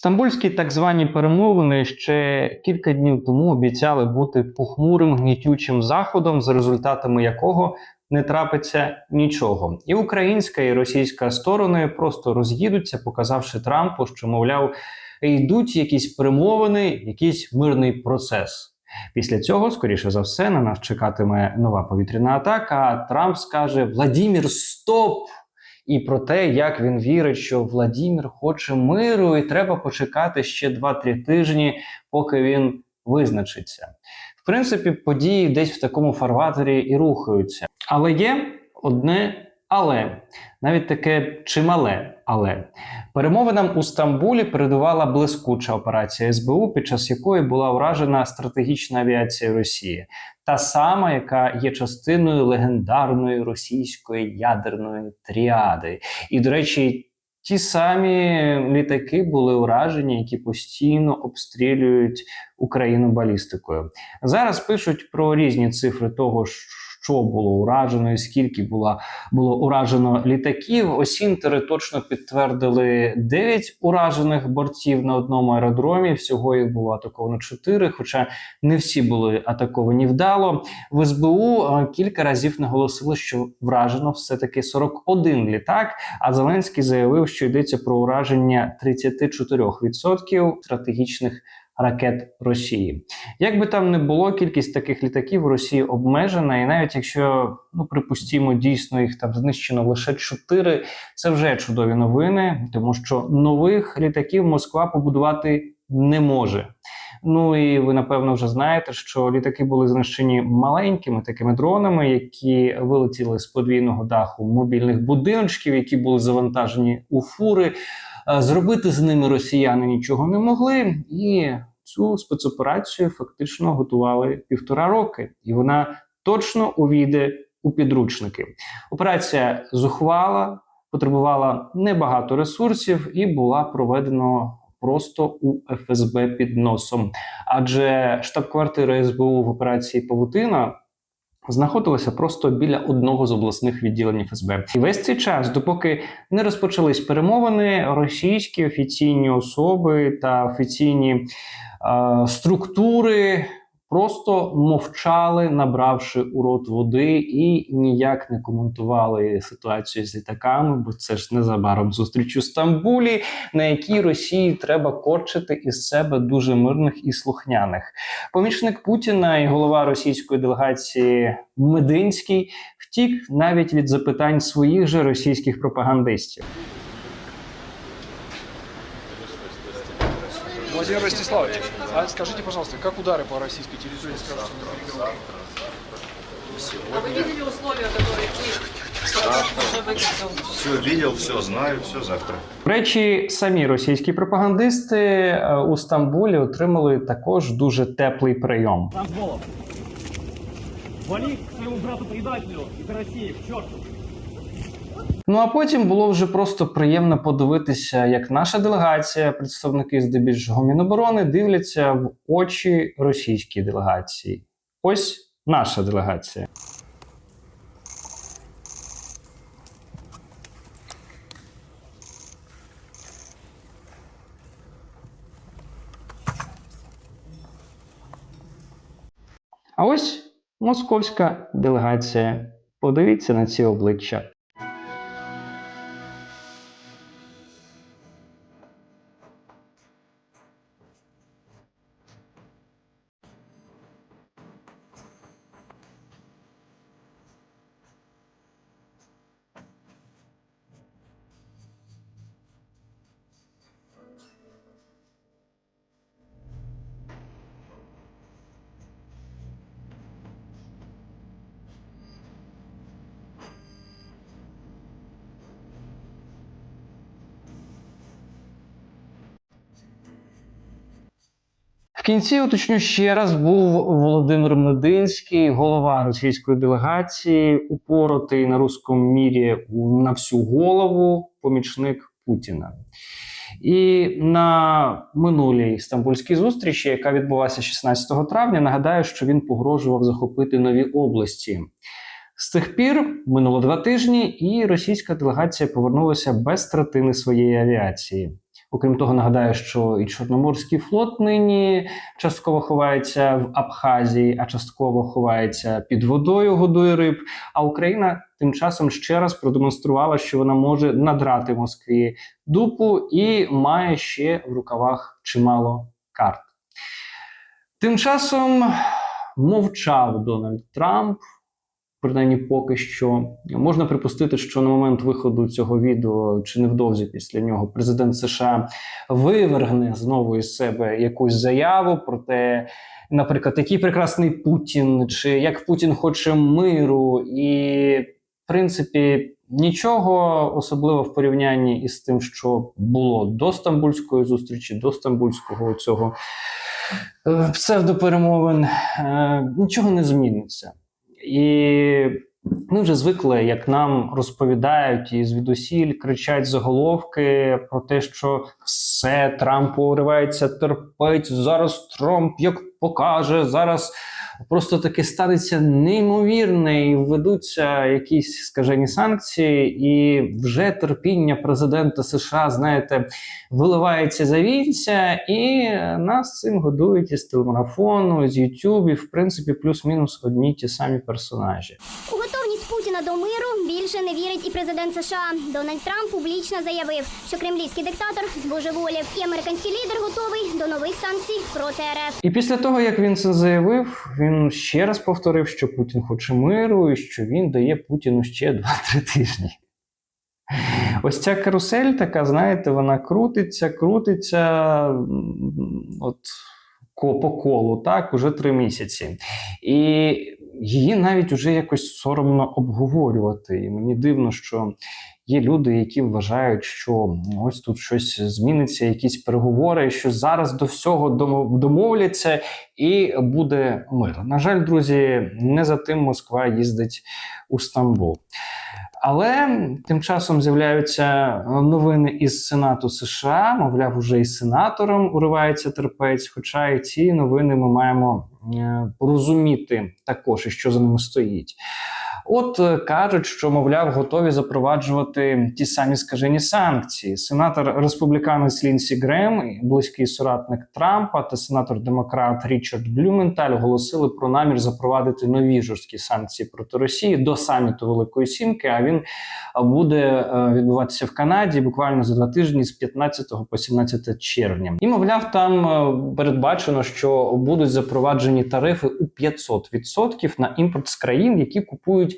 Стамбульські так звані перемовини ще кілька днів тому обіцяли бути похмурим гнітючим заходом, за результатами якого не трапиться нічого. І українська і російська сторони просто роз'їдуться, показавши Трампу, що мовляв йдуть якісь перемовини, якийсь мирний процес. Після цього, скоріше за все, на нас чекатиме нова повітряна атака. а Трамп скаже: Владімір, стоп! І про те, як він вірить, що Владімір хоче миру, і треба почекати ще 2-3 тижні, поки він визначиться. В принципі, події десь в такому фарватері і рухаються. Але є одне але навіть таке чимале але перемовинам у Стамбулі передувала блискуча операція СБУ, під час якої була уражена стратегічна авіація Росії, та сама, яка є частиною легендарної російської ядерної тріади. І, до речі, ті самі літаки були уражені, які постійно обстрілюють Україну балістикою. Зараз пишуть про різні цифри того, що було уражено, і скільки була було уражено літаків. Осінтери точно підтвердили 9 уражених бортів на одному аеродромі. Всього їх було атаковано 4, хоча не всі були атаковані вдало. В СБУ е, кілька разів наголосили, що вражено все таки 41 літак. А Зеленський заявив, що йдеться про ураження 34% стратегічних ракет Росії. Як би там не було, кількість таких літаків в Росії обмежена, і навіть якщо ну припустімо, дійсно їх там знищено лише 4, це вже чудові новини, тому що нових літаків Москва побудувати не може. Ну і ви напевно вже знаєте, що літаки були знищені маленькими такими дронами, які вилетіли з подвійного даху мобільних будиночків, які були завантажені у фури. Е, Зробити з ними росіяни нічого не могли, і цю спецоперацію фактично готували півтора роки, і вона точно увійде у підручники. Операція зухвала, потребувала небагато ресурсів і була проведена просто у ФСБ під носом. Адже штаб-квартира СБУ в операції Павутина. Знаходилася просто біля одного з обласних відділень ФСБ, і весь цей час, допоки не розпочались перемовини, російські офіційні особи та офіційні структури просто мовчали, набравши у рот води, і ніяк не коментували ситуацію з літаками, бо це ж незабаром зустріч у Стамбулі, на якій Росії треба корчити із себе дуже мирних і слухняних. Помічник Путіна і голова російської делегації Мединський втік навіть від запитань своїх же російських пропагандистів. Владимир Ростиславович, а скажите, пожалуйста, как удары по российской территории скажутся на регионе? А вы видели условия, которые Киев уже выгрузил? Все видел, все знаю, все завтра. До речі, самі російські пропагандисти е, у Стамбулі отримали також дуже теплий прийом. Танцполов. Вали к своему брату-предателю из России, к черту. Ну а потім було вже просто приємно подивитися, як наша делегація, представники здебільшого Міноборони, дивляться в очі російській делегації. Ось наша делегація. А ось московська делегація. Подивіться на ці обличчя. В кінці уточню ще раз був Володимир Мединський, голова російської делегації, упоротий на руському мірі на всю голову, помічник Путіна. І на минулій стамбульській зустрічі, яка відбулася 16 травня, нагадаю, що він погрожував захопити нові області. З тих пір минуло два тижні, і російська делегація повернулася без третини своєї авіації. Окрім того, нагадаю, що і Чорноморський флот нині частково ховається в Абхазії, а частково ховається під водою, годує риб. А Україна тим часом ще раз продемонструвала, що вона може надрати Москві дупу і має ще в рукавах чимало карт. Тим часом мовчав Дональд Трамп. Принаймні, поки що можна припустити, що на момент виходу цього відео чи невдовзі після нього президент США вивергне знову із себе якусь заяву про те, наприклад, який прекрасний Путін, чи як Путін хоче миру, і в принципі нічого особливо в порівнянні із тим, що було до стамбульської зустрічі, до стамбульського цього е, псевдоперемовин, е, нічого не зміниться. І ми вже звикли, як нам розповідають і звідусіль кричать заголовки про те, що все Трампу уривається терпець. Зараз Трамп як покаже, зараз просто таки станеться неймовірне, і введуться якісь скажені санкції, і вже терпіння президента США, знаєте, виливається за вільця, і нас цим годують із телемарафону, з YouTube, і в принципі плюс-мінус одні ті самі персонажі. У готовність Путіна до миру більше не вірить і президент США. Дональд Трамп публічно заявив, що кремлівський диктатор збожеволів, і американський лідер готовий до нових санкцій проти РФ. І після того, як він це заявив, він ще раз повторив, що Путін хоче миру і що він дає Путіну ще 2-3 тижні. Ось ця карусель, така, знаєте, вона крутиться, крутиться от по колу, так, уже три місяці. І її навіть уже якось соромно обговорювати. І мені дивно, що є люди, які вважають, що ось тут щось зміниться, якісь переговори, що зараз до всього домо- домовляться і буде мир. На жаль, друзі, не за тим Москва їздить у Стамбул. Але тим часом з'являються новини із Сенату США. Мовляв, уже і сенатором уривається терпець. Хоча і ці новини ми маємо е, розуміти також, і що за ними стоїть. От е, кажуть, що мовляв, готові запроваджувати ті самі скажені санкції. Сенатор республіканець Лінсі Грем, близький соратник Трампа та сенатор-демократ Річард Блюменталь оголосили про намір запровадити нові жорсткі санкції проти Росії до саміту Великої Сімки. А він е, буде е, відбуватися в Канаді буквально за два тижні з 15 по 17 червня. І мовляв, там передбачено, що будуть запроваджені тарифи у 500% на імпорт з країн, які купують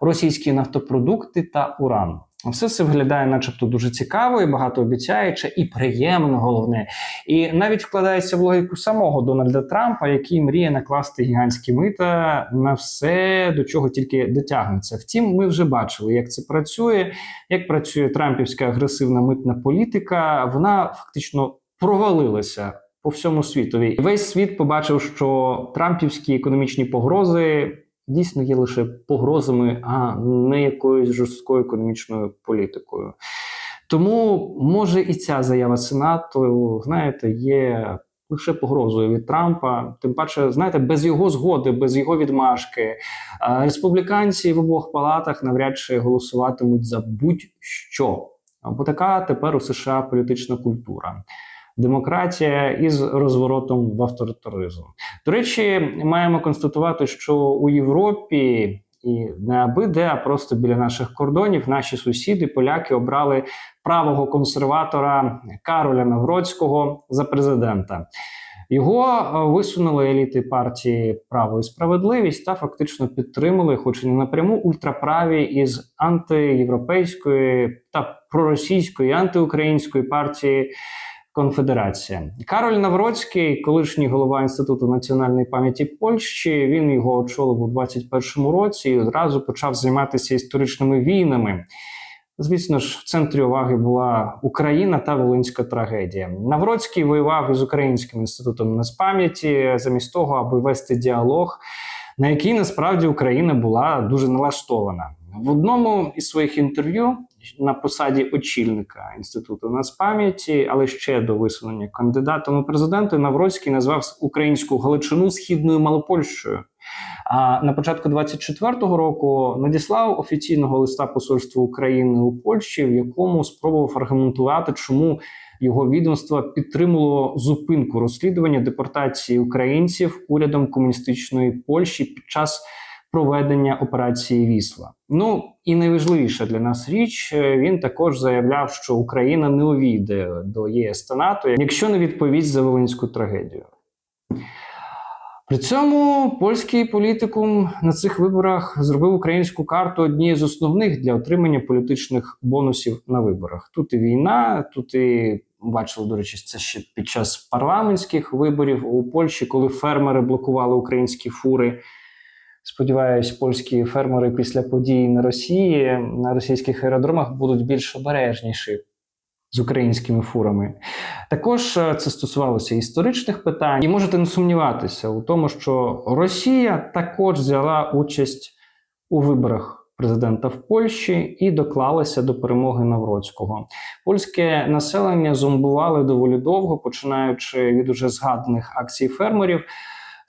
російські нафтопродукти та уран. Все це виглядає, начебто, дуже цікаво і багатообіцяюче, і приємно, головне. І навіть вкладається в логіку самого Дональда Трампа, який мріє накласти гігантські мита на все, до чого тільки дотягнеться. Втім, ми вже бачили, як це працює, як працює трампівська агресивна митна політика. Вона фактично провалилася по всьому світові. Весь світ побачив, що трампівські економічні погрози дійсно є лише погрозами, а не якоюсь жорсткою економічною політикою. Тому може і ця заява Сенату, знаєте, є лише погрозою від Трампа. Тим паче, знаєте, без його згоди, без його відмашки. Республіканці в обох палатах навряд чи голосуватимуть за будь-що. Бо така тепер у США політична культура. Демократія із розворотом в авторитаризм. До речі, маємо констатувати, що у Європі і не аби де, а просто біля наших кордонів наші сусіди, поляки, обрали правого консерватора Кароля Навроцького за президента. Його е, висунули еліти партії Право і справедливість та фактично підтримали, хоч і не напряму, ультраправі із антиєвропейської та проросійської, антиукраїнської партії Конфедерація. Кароль Навроцький, колишній голова інституту національної пам'яті Польщі, він його очолив у 21-му році і одразу почав займатися історичними війнами. Звісно ж, в центрі уваги була Україна та Волинська трагедія. Навроцький воював із Українським інститутом нацпам'яті замість того, аби вести діалог, на який насправді Україна була дуже налаштована. В одному із своїх інтерв'ю на посаді очільника інституту нацпам'яті, але ще до висунення кандидатом у президенти, Навроцький назвав українську Галичину східною Малопольщею. А на початку 24-го року надіслав офіційного листа посольства України у Польщі, в якому спробував аргументувати, чому його відомство підтримало зупинку розслідування депортації українців урядом комуністичної Польщі під час проведення операції Вісла. Ну і найважливіша для нас річ, е, він також заявляв, що Україна не увійде до ЄС та НАТО, якщо не відповість за Волинську трагедію. При цьому польський політикум на цих виборах зробив українську карту однією з основних для отримання політичних бонусів на виборах. Тут і війна, тут і бачили, до речі, це ще під час парламентських виборів у Польщі, коли фермери блокували українські фури. Сподіваюсь, польські фермери після подій на Росії на російських аеродромах будуть більш обережніші з українськими фурами. Також е, це стосувалося історичних питань, і можете не сумніватися у тому, що Росія також взяла участь у виборах президента в Польщі і доклалася до перемоги Навроцького. Польське населення зомбували доволі довго, починаючи від уже згаданих акцій фермерів.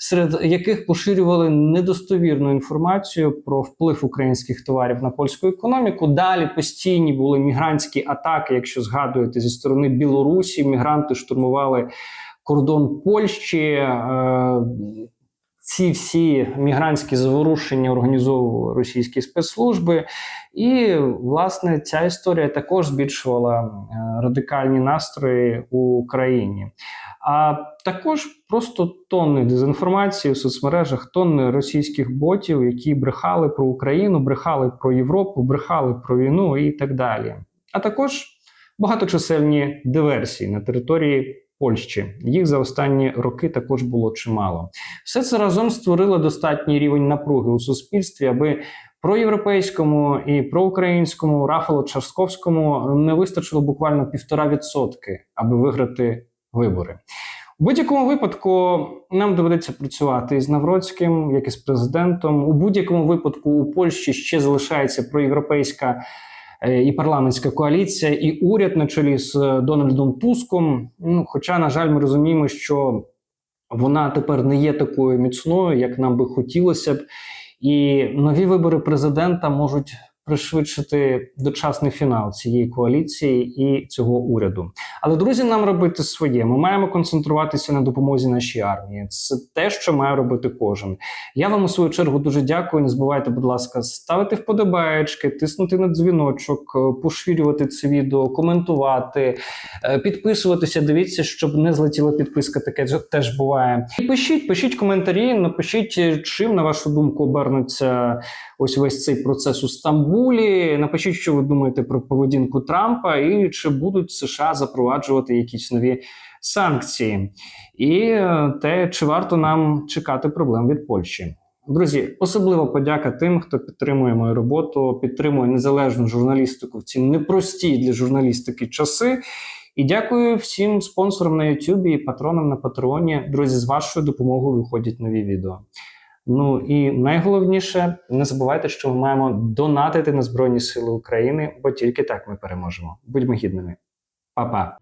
Серед яких поширювали недостовірну інформацію про вплив українських товарів на польську економіку. Далі постійні були мігрантські атаки. Якщо згадуєте зі сторони Білорусі, мігранти штурмували кордон Польщі. Е, ці всі мігрантські заворушення організовували російські спецслужби, і власне ця історія також збільшувала е, радикальні настрої у Україні. А також просто тонни дезінформації в соцмережах, тонни російських ботів, які брехали про Україну, брехали про Європу, брехали про війну і так далі. А також багаточисельні диверсії на території Польщі. Їх за останні роки також було чимало. Все це разом створило достатній рівень напруги у суспільстві, аби проєвропейському і проукраїнському Рафалу Чарсковському не вистачило буквально півтора відсотки, аби виграти вибори. У будь-якому випадку нам доведеться працювати із Навроцьким, як і з президентом. У будь-якому випадку у Польщі ще залишається проєвропейська і парламентська коаліція, і уряд на чолі з е, Дональдом Туском. Ну, хоча, на жаль, ми розуміємо, що вона тепер не є такою міцною, як нам би хотілося б. І нові вибори президента можуть пришвидшити дочасний фінал цієї коаліції і цього уряду. Але друзі, нам робити своє. Ми маємо концентруватися на допомозі нашій армії. Це те, що має робити кожен. Я вам у свою чергу дуже дякую. Не забувайте, будь ласка, ставити вподобаєчки, тиснути на дзвіночок, е, поширювати це відео, коментувати, е, підписуватися. Дивіться, щоб не злетіла підписка. Таке теж буває. І пишіть, пишіть коментарі, напишіть, е, чим на вашу думку обернеться ось весь цей процес у Стамбулі. Напишіть, що ви думаєте про поведінку Трампа, і чи будуть США запроваджувати якісь нові санкції, і е, те, чи варто нам чекати проблем від Польщі. Друзі, особливо подяка тим, хто підтримує мою роботу, підтримує незалежну журналістику в ці непрості для журналістики часи. І дякую всім спонсорам на Ютубі і патронам на Патреоні. Друзі, з вашою допомогою виходять нові відео. Ну і найголовніше, не забувайте, що ми маємо донатити на Збройні Сили України, бо тільки так ми переможемо. Будьмо гідними. Па-па!